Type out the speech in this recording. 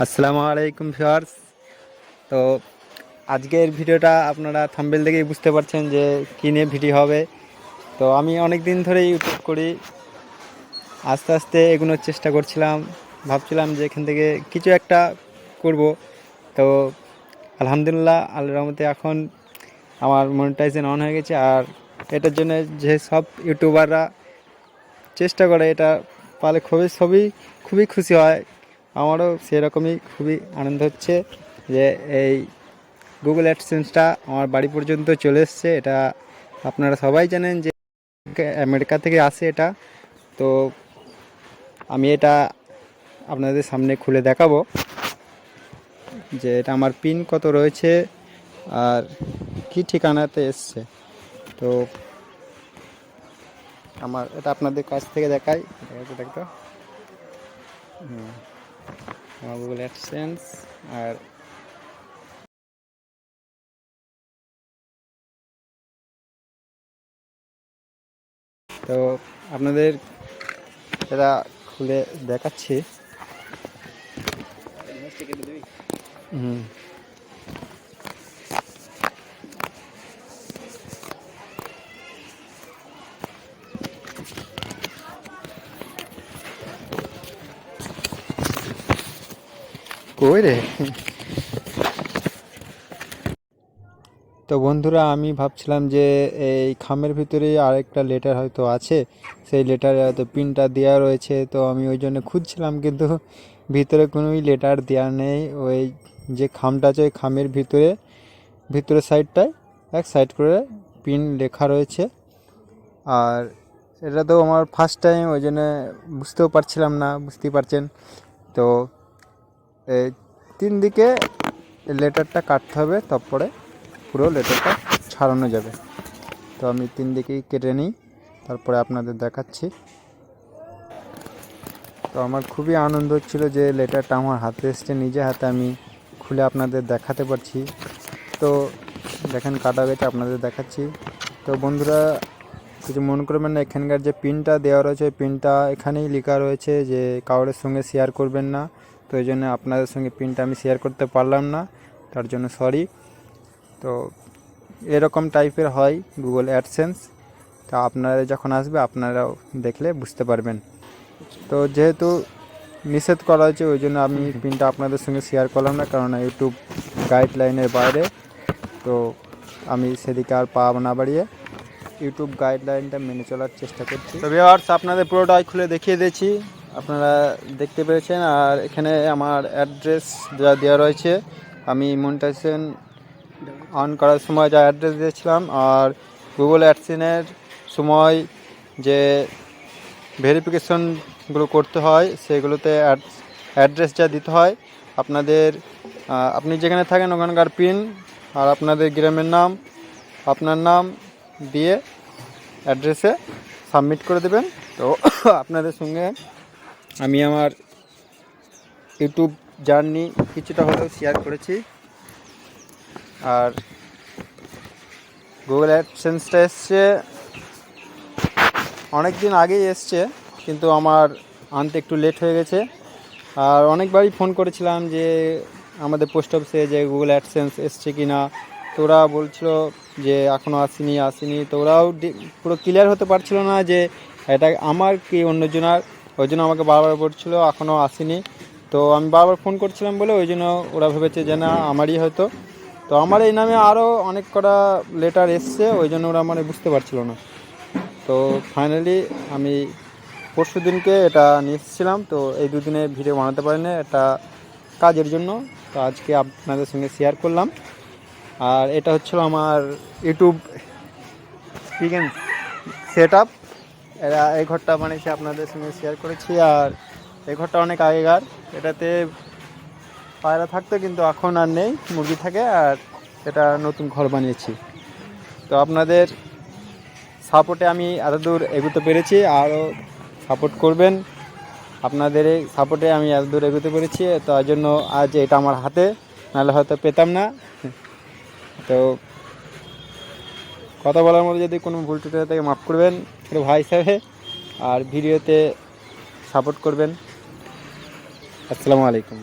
আসসালামু আলাইকুম ভিউয়ার্স। তো আজকের ভিডিওটা আপনারা থাম্বেল দেখেই বুঝতে পারছেন যে কী নিয়ে ভিডিও হবে। তো আমি অনেক দিন ধরে ইউটিউব করি। আস্তে আস্তে এগোনোর চেষ্টা করছিলাম। ভাবছিলাম যে এখান থেকে কিছু একটা করব। তো আলহামদুলিল্লাহ, আল্লাহর রহমতে এখন আমার মনিটাইজেশন অন হয়ে গেছে। আর এটার জন্য যে সব ইউটিউবাররা চেষ্টা করে, এটা পালে খুবই, সবই খুবই খুশি হয়। আমারও সেরকমই খুবই আনন্দ হচ্ছে যে এই গুগল অ্যাডসেন্সটা আমার বাড়ি পর্যন্ত চলে এসছে। এটা আপনারা সবাই জানেন যে আমেরিকা থেকে আসে এটা। তো আমি এটা আপনাদের সামনে খুলে দেখাবো যে এটা আমার পিন কত রয়েছে আর কি ঠিকানাতে এসছে। তো আমার এটা আপনাদের কাছ থেকে দেখাই। এটা দেখো হুম। আমার গুগল অ্যাডসেন্স আর তো আপনাদের এটা খুলে দেখাচ্ছি হুম। কই রে তো বন্ধুরা, আমি ভাবছিলাম যে এই খামের ভিতরে আরেকটা লেটার হয়তো আছে। সেই লেটারে হয়তো পিনটা দেওয়া রয়েছে, তো আমি ওই জন্য খুঁজছিলাম, কিন্তু ভিতরে কোনোই লেটার দেওয়া নেই। ওই যে খামটা আছে, ওই খামের ভিতরে ভিতরের সাইডটায় এক সাইড করে পিন লেখা রয়েছে। আর এটা তো আমার ফার্স্ট টাইম ওই জন্য বুঝতেও পারছিলাম না, বুঝতেই পারছেন। তো তিন দিকে লেটারটা কাটতে হবে, তারপরে পুরো লেটারটা ছাড়ানো যাবে। তো আমি তিন দিকেই কেটে নিই, তারপরে আপনাদের দেখাচ্ছি। তো আমার খুবই আনন্দ হচ্ছিল যে লেটারটা আমার হাতে এসছে, নিজে হাতে আমি খুলে আপনাদের দেখাতে পারছি। তো দেখেন কাটা গেছে আপনাদের দেখাচ্ছি। তো বন্ধুরা, কিছু মনে করবেন না, এখানকার যে পিনটা দেওয়া রয়েছে পিনটা এখানেই লেখা রয়েছে যে কারোর সঙ্গে শেয়ার করবেন না। তো এই জন্য আপনাদের সঙ্গে পিনটা আমি শেয়ার করতে পারলাম না তার জন্য সরি তো এরকম টাইপের হয় গুগল অ্যাডসেন্স তা আপনারা যখন আসবে আপনারাও দেখলে বুঝতে পারবেন। তো যেহেতু নিষেধ করা হয়েছে ওই জন্য আমি পিনটা আপনাদের সঙ্গে শেয়ার করলাম না কারণ ইউটিউব গাইডলাইনের বাইরে। তো আমি সেদিকে আর পা না বাড়িয়ে ইউটিউব গাইডলাইনটা মেনে চলার চেষ্টা করছি। তো ভিওয়ার্স আপনাদের পুরোটাই খুলে দেখিয়ে দিয়েছি। আপনারা দেখতে পেয়েছেন, আর এখানে আমার অ্যাড্রেস যা দেওয়া রয়েছে, আমি মনিটাইজেশন অন করার সময় যা অ্যাড্রেস দিয়েছিলাম, আর গুগল অ্যাডসিনের সময় যে ভেরিফিকেশনগুলো করতে হয়, সেগুলোতে অ্যাড্রেস যা দিতে হয়, আপনাদের আপনি যেখানে থাকেন ওখানকার পিন আর আপনাদের গ্রামের নাম, আপনার নাম দিয়ে অ্যাড্রেসে সাবমিট করে দেবেন। তো আপনাদের সঙ্গে আমি আমার ইউটিউব জার্নি কিছুটা হলেও শেয়ার করেছি। আর গুগল অ্যাডসেন্সটা এসছে অনেক দিন আগেই এসছে, কিন্তু আমার আনতে একটু লেট হয়ে গেছে। আর অনেকবারই ফোন করেছিলাম যে আমাদের পোস্ট অফিসে যে গুগল অ্যাডসেন্স এসছে কি না তো ওরা বলছিল যে এখনও আসেনি আসেনি। তো ওরাও পুরো ক্লিয়ার হতে পারছিল না যে এটা আমার কি অন্যজনার ওই জন্য আমাকে বারবার বলছিল এখনও আসেনি। তো আমি বারবার ফোন করছিলাম বলে ওই জন্য ওরা ভেবেছে যে না, আমারই হয়তো। তো আমার এই নামে আরও অনেক কটা লেটার এসছে ওই জন্য ওরা মানে বুঝতে পারছিল না। তো ফাইনালি আমি পরশু দিনকে এটা নিয়ে এসেছিলাম, তো এই দুদিনে ভিডিও বানাতে পারিনি, এটা কাজের জন্য। তো আজকে আপনাদের সঙ্গে শেয়ার করলাম। আর এটা হচ্ছিল আমার ইউটিউব চিকেন সেট আপ এরা এই ঘরটা বানিয়েছি আপনাদের সঙ্গে শেয়ার করেছি আর এই ঘরটা অনেক আগেকার। এটাতে পায়রা থাকতো কিন্তু এখন আর নেই, মুরগি থাকে আর এটা নতুন ঘর বানিয়েছি। তো আপনাদের সাপোর্টে আমি এত দূর এগোতে পেরেছি, আরও সাপোর্ট করবেন। আপনাদের এই সাপোর্টে আমি এত দূর এগোতে পেরেছি তার জন্য আজ এটা আমার হাতে, নাহলে হয়তো পেতাম না। তো কথা বলার মধ্যে যদি কোনো ভুল টুটে থাকে মাফ করবেন ছোটো ভাই হিসাবে। আর ভিডিওতে সাপোর্ট করবেন। আসসালামু আলাইকুম।